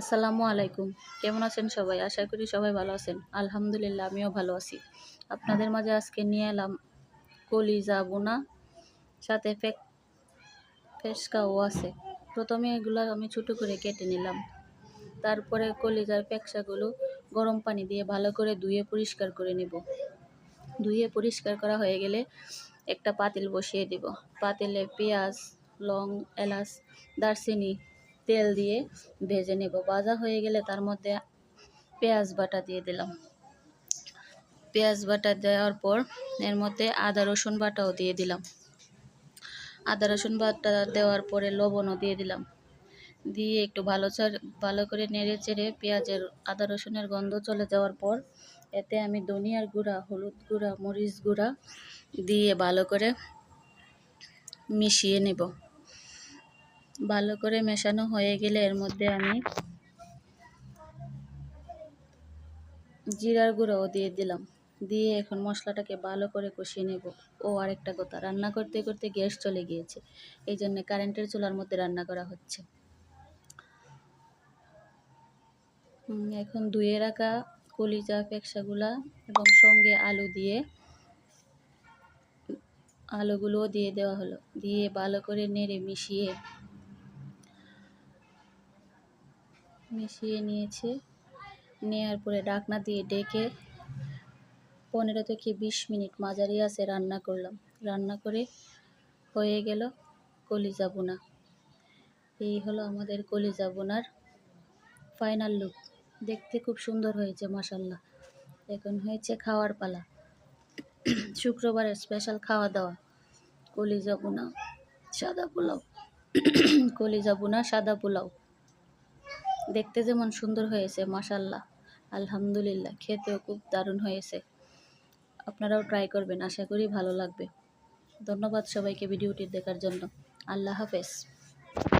আসসালামু আলাইকুম। কেমন আছেন সবাই? আশা করি সবাই ভালো আছেন। আলহামদুলিল্লাহ, আমিও ভালো আছি। আপনাদের মাঝে আজকে নিয়ে এলাম কলিজা বোনা সাথে ফেক ফেসকাও আছে। প্রথমে এগুলো আমি ছোটো করে কেটে নিলাম। তারপরে কলিজার পেকসাগুলো গরম পানি দিয়ে ভালো করে ধুয়ে পরিষ্কার করে নেব। ধুয়ে পরিষ্কার করা হয়ে গেলে একটা পাতিল বসিয়ে দিব। পাতিলে পেঁয়াজ, লং, এলাচ, দারচিনি তেল দিয়ে ভেজে নেব। ভাজা হয়ে গেলে তার মধ্যে পেঁয়াজ বাটা দিয়ে দিলাম। পেঁয়াজ বাটা দেওয়ার পর এর মধ্যে আদা, রসুন বাটাও দিয়ে দিলাম। আদা, রসুন বাটা দেওয়ার পরে লবণও দিয়ে দিলাম। দিয়ে একটু ভালো ভালো করে নেড়ে চেড়ে পেঁয়াজের, আদা, রসুনের গন্ধ চলে যাওয়ার পর এতে আমি ধনিয়ার গুঁড়া, হলুদ গুঁড়া, মরিচ গুঁড়া দিয়ে ভালো করে মিশিয়ে নেব। ভালো করে মেশানো হয়ে গেলে এর মধ্যে আমি জিরার গুঁড়োও দিয়ে দিলাম। দিয়ে এখন মশলাটাকে ভালো করে কষিয়ে নেব। ও আরেকটা কথা, রান্না করতে করতে গ্যাস চলে গিয়েছে। এই জন্য কারেন্টের চুলার মধ্যে রান্না করা হচ্ছে। এখন ধুয়ে রাখা কলিজা পেকসাগুলা এবং সঙ্গে আলু দিয়ে আলুগুলোও দিয়ে দেওয়া হলো। দিয়ে ভালো করে নেড়ে মিশিয়ে মিশিয়ে নিয়েছে। নেওয়ার পরে ডাকনা দিয়ে ডেকে পনেরো থেকে বিশ মিনিট মাঝারি আছে রান্না করলাম। রান্না করে হয়ে গেল কলিজা বোনা। এই হলো আমাদের কলিজা বোনার ফাইনাল লুক দেখতে খুব সুন্দর হয়েছে মাসাল্লাহ এখন হয়েছে খাওয়ার পালা। শুক্রবারের স্পেশাল খাওয়া দাওয়া। কলিজা বোনা, সাদা পোলাও। কলিজা বোনা, সাদা পোলাও। দেখতে যেমন সুন্দর হয়েছে মাসাল্লাহ আলহামদুলিল্লাহ, খেতেও খুব দারুণ হয়েছে। আপনারাও ট্রাই করবেন, আশা করি ভালো লাগবে। ধন্যবাদ সবাইকে ভিডিওটি দেখার জন্য। আল্লাহ হাফেজ।